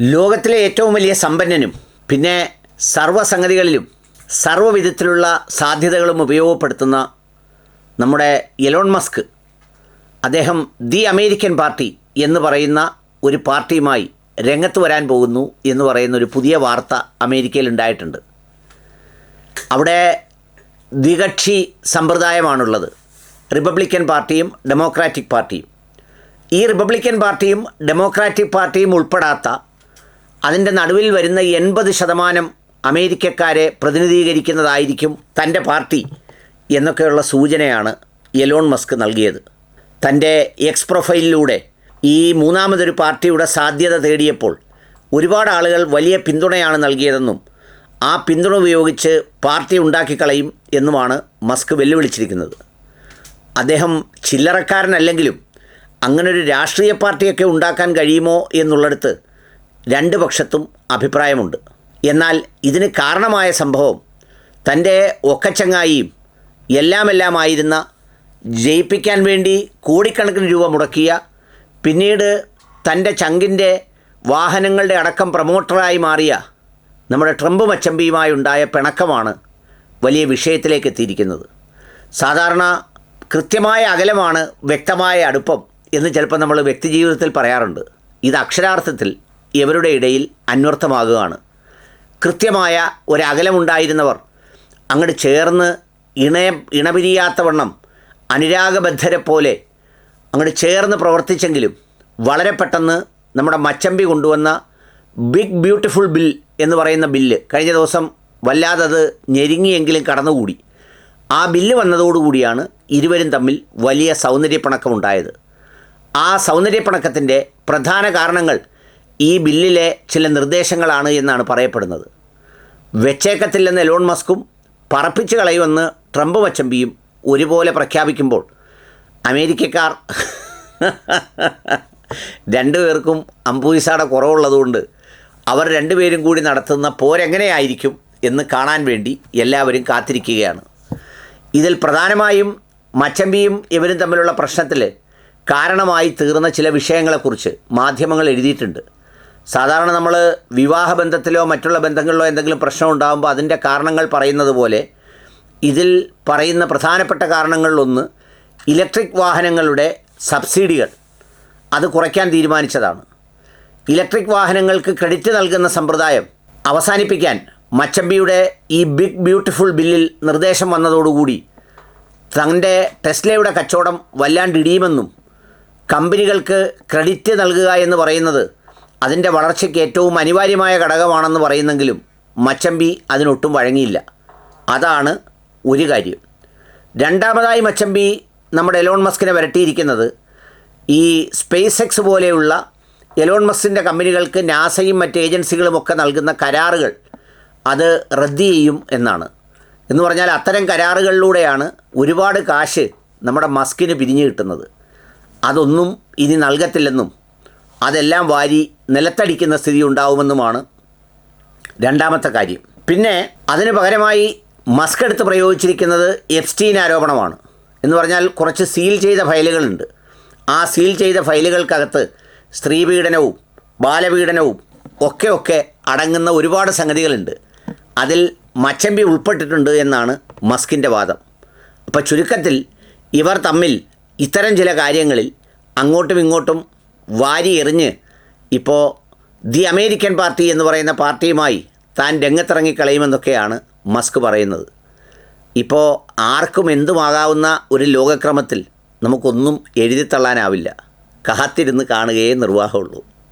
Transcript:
ലോകത്തിലെ ഏറ്റവും വലിയ സമ്പന്നനും പിന്നെ സർവസംഗതികളിലും സർവവിധത്തിലുള്ള സാധ്യതകളും ഉപയോഗപ്പെടുത്തുന്ന നമ്മുടെ എലോൺ മസ്ക് അദ്ദേഹം ദി അമേരിക്കൻ പാർട്ടി എന്ന് പറയുന്ന ഒരു പാർട്ടിയുമായി രംഗത്ത് വരാൻ പോകുന്നു എന്ന് പറയുന്ന ഒരു പുതിയ വാർത്ത അമേരിക്കയിൽ ഉണ്ടായിട്ടുണ്ട്. അവിടെ ദ്വികക്ഷി സമ്പ്രദായമാണുള്ളത്. റിപ്പബ്ലിക്കൻ പാർട്ടിയും ഡെമോക്രാറ്റിക് പാർട്ടിയും. ഈ റിപ്പബ്ലിക്കൻ പാർട്ടിയും ഡെമോക്രാറ്റിക് പാർട്ടിയും ഉൾപ്പെടാത്ത അതിന്റെ നടുവിൽ വരുന്ന എൺപത് ശതമാനം അമേരിക്കക്കാരെ പ്രതിനിധീകരിക്കുന്നതായിരിക്കും തന്റെ പാർട്ടി എന്നൊക്കെയുള്ള സൂചനയാണ് എലോൺ മസ്ക് നൽകിയത്. തന്റെ എക്സ് പ്രൊഫൈലിലൂടെ ഈ മൂന്നാമതൊരു പാർട്ടിയുടെ സാധ്യത തേടിയപ്പോൾ ഒരുപാട് ആളുകൾ വലിയ പിന്തുണയാണ് നൽകിയതെന്നും ആ പിന്തുണ ഉപയോഗിച്ച് പാർട്ടി ഉണ്ടാക്കിക്കളയും എന്നുമാണ് മസ്ക് വെല്ലുവിളിച്ചിരിക്കുന്നത്. അദ്ദേഹം ചില്ലറക്കാരനല്ലെങ്കിലും അങ്ങനൊരു രാഷ്ട്രീയ പാർട്ടിയൊക്കെ ഉണ്ടാക്കാൻ കഴിയുമോ എന്നുള്ളിടത്ത് രണ്ട് പക്ഷത്തും അഭിപ്രായമുണ്ട്. എന്നാൽ ഇതിന് കാരണമായ സംഭവം തന്റെ ഒക്കച്ചങ്ങായിയും എല്ലാമെല്ലാമായിരുന്ന ജയിപ്പിക്കാൻ വേണ്ടി കോടിക്കണക്കിന് രൂപ മുടക്കിയ പിന്നീട് തന്റെ ചങ്കിന്റെ വാഹനങ്ങളുടെ അടക്കം പ്രൊമോട്ടറായി മാറിയ നമ്മുടെ ട്രംപ് മച്ചമ്പിയുമായി ഉണ്ടായ പിണക്കമാണ് വലിയ വിഷയത്തിലേക്ക് എത്തിയിരിക്കുന്നത്. സാധാരണ കൃത്യമായ അകലമാണ് വ്യക്തമായ അടുപ്പം എന്ന് ചിലപ്പോൾ നമ്മൾ വ്യക്തിജീവിതത്തിൽ പറയാറുണ്ട്. ഇത് അക്ഷരാർത്ഥത്തിൽ ഇവരുടെ ഇടയിൽ അന്വർത്ഥമാകുകയാണ്. കൃത്യമായ ഒരകലമുണ്ടായിരുന്നവർ അങ്ങോട്ട് ചേർന്ന് ഇണയ ഇണപിരിയാത്തവണ്ണം അനുരാഗബദ്ധരെ പോലെ അങ്ങോട്ട് ചേർന്ന് പ്രവർത്തിച്ചെങ്കിലും വളരെ പെട്ടെന്ന് നമ്മുടെ മച്ചമ്പി കൊണ്ടുവന്ന ബിഗ് ബ്യൂട്ടിഫുൾ ബിൽ എന്ന് പറയുന്ന ബില്ല് കഴിഞ്ഞ ദിവസം വല്ലാതെ അത് ഞെരുങ്ങിയെങ്കിലും കടന്നുകൂടി. ആ ബില്ല് വന്നതോടുകൂടിയാണ് ഇരുവരും തമ്മിൽ വലിയ സൗന്ദര്യപ്പിണക്കമുണ്ടായത്. ആ സൗന്ദര്യപ്പിണക്കത്തിന്റെ പ്രധാന കാരണങ്ങൾ ഈ ബില്ലിലെ ചില നിർദ്ദേശങ്ങളാണ് എന്നാണ് പറയപ്പെടുന്നത്. വെച്ചേക്കത്തില്ലെന്ന് എലോൺ മസ്കും പറപ്പിച്ച് കളയുമെന്ന് ട്രംപ് വച്ചമ്പിയും ഒരുപോലെ പ്രഖ്യാപിക്കുമ്പോൾ അമേരിക്കക്കാർ രണ്ടുപേർക്കും അമ്പൂയിസാടെ കുറവുള്ളതുകൊണ്ട് അവർ രണ്ടുപേരും കൂടി നടത്തുന്ന പോരെങ്ങനെയായിരിക്കും എന്ന് കാണാൻ വേണ്ടി എല്ലാവരും കാത്തിരിക്കുകയാണ്. ഇതിൽ പ്രധാനമായും മച്ചമ്പിയും ഇവരും തമ്മിലുള്ള പ്രശ്നത്തിൽ കാരണമായി തീർന്ന ചില വിഷയങ്ങളെക്കുറിച്ച് മാധ്യമങ്ങൾ എഴുതിയിട്ടുണ്ട്. സാധാരണ നമ്മൾ വിവാഹബന്ധത്തിലോ മറ്റുള്ള ബന്ധങ്ങളിലോ എന്തെങ്കിലും പ്രശ്നം ഉണ്ടാകുമ്പോൾ അതിന്റെ കാരണങ്ങൾ പറയുന്നത് പോലെ ഇതിൽ പറയുന്ന പ്രധാനപ്പെട്ട കാരണങ്ങളിലൊന്ന് ഇലക്ട്രിക് വാഹനങ്ങളുടെ സബ്സിഡികൾ. അത് കുറയ്ക്കാൻ തീരുമാനിച്ചതാണ്. ഇലക്ട്രിക് വാഹനങ്ങൾക്ക് ക്രെഡിറ്റ് നൽകുന്ന സമ്പ്രദായം അവസാനിപ്പിക്കാൻ മച്ചമ്പിയുടെ ഈ ബിഗ് ബ്യൂട്ടിഫുൾ ബില്ലിൽ നിർദ്ദേശം വന്നതോടുകൂടി തന്റെ ടെസ്ലയുടെ കച്ചവടം വല്ലാണ്ട് ഇടിയുമെന്നും കമ്പനികൾക്ക് ക്രെഡിറ്റ് നൽകുക എന്ന് പറയുന്നത് അതിന്റെ വളർച്ചയ്ക്ക് ഏറ്റവും അനിവാര്യമായ ഘടകമാണെന്ന് പറയുന്നെങ്കിലും മച്ചമ്പി അതിനൊട്ടും വഴങ്ങിയില്ല. അതാണ് ഒരു കാര്യം. രണ്ടാമതായി മച്ചമ്പി നമ്മുടെ എലോൺ മസ്കിനെ വരട്ടിയിരിക്കുന്നത് ഈ സ്പേസ് എക്സ് പോലെയുള്ള എലോൺ മസ്കിന്റെ കമ്പനികൾക്ക് നാസയും മറ്റ് ഏജൻസികളും ഒക്കെ നൽകുന്ന കരാറുകൾ അത് റദ്ദ് ചെയ്യും എന്നാണ്. എന്ന് പറഞ്ഞാൽ അത്തരം കരാറുകളിലൂടെയാണ് ഒരുപാട് കാശ് നമ്മുടെ മസ്കിന് പിരിഞ്ഞു കിട്ടുന്നത്. അതൊന്നും ഇനി നൽകത്തില്ലെന്നും അതെല്ലാം വാരി നിലത്തടിക്കുന്ന സ്ഥിതി ഉണ്ടാവുമെന്നുമാണ് രണ്ടാമത്തെ കാര്യം. പിന്നെ അതിന് പകരമായി മസ്ക് എടുത്ത് പ്രയോഗിച്ചിരിക്കുന്നത് എഫ്സ്റ്റീൻ ആരോപണമാണ്. എന്ന് പറഞ്ഞാൽ കുറച്ച് സീൽ ചെയ്ത ഫയലുകളുണ്ട്. ആ സീൽ ചെയ്ത ഫയലുകൾക്കകത്ത് സ്ത്രീപീഡനവും ബാലപീഡനവും ഒക്കെ ഒക്കെ അടങ്ങുന്ന ഒരുപാട് സംഗതികളുണ്ട്. അതിൽ മച്ചമ്പി ഉൾപ്പെട്ടിട്ടുണ്ട് എന്നാണ് മസ്കിന്റെ വാദം. അപ്പോൾ ചുരുക്കത്തിൽ ഇവർ തമ്മിൽ ഇത്തരം ചില കാര്യങ്ങളിൽ അങ്ങോട്ടും ഇങ്ങോട്ടും വാരി എറിഞ്ഞ് ഇപ്പോൾ ദി അമേരിക്കൻ പാർട്ടി എന്ന് പറയുന്ന പാർട്ടിയുമായി താൻ രംഗത്തിറങ്ങിക്കളയുമെന്നൊക്കെയാണ് മസ്ക് പറയുന്നത്. ഇപ്പോൾ ആർക്കും എന്തുമാകാവുന്ന ഒരു ലോകക്രമത്തിൽ നമുക്കൊന്നും എഴുതിത്തള്ളാനാവില്ല. കാത്തിരുന്ന് കാണുകയേ നിർവാഹമുള്ളൂ.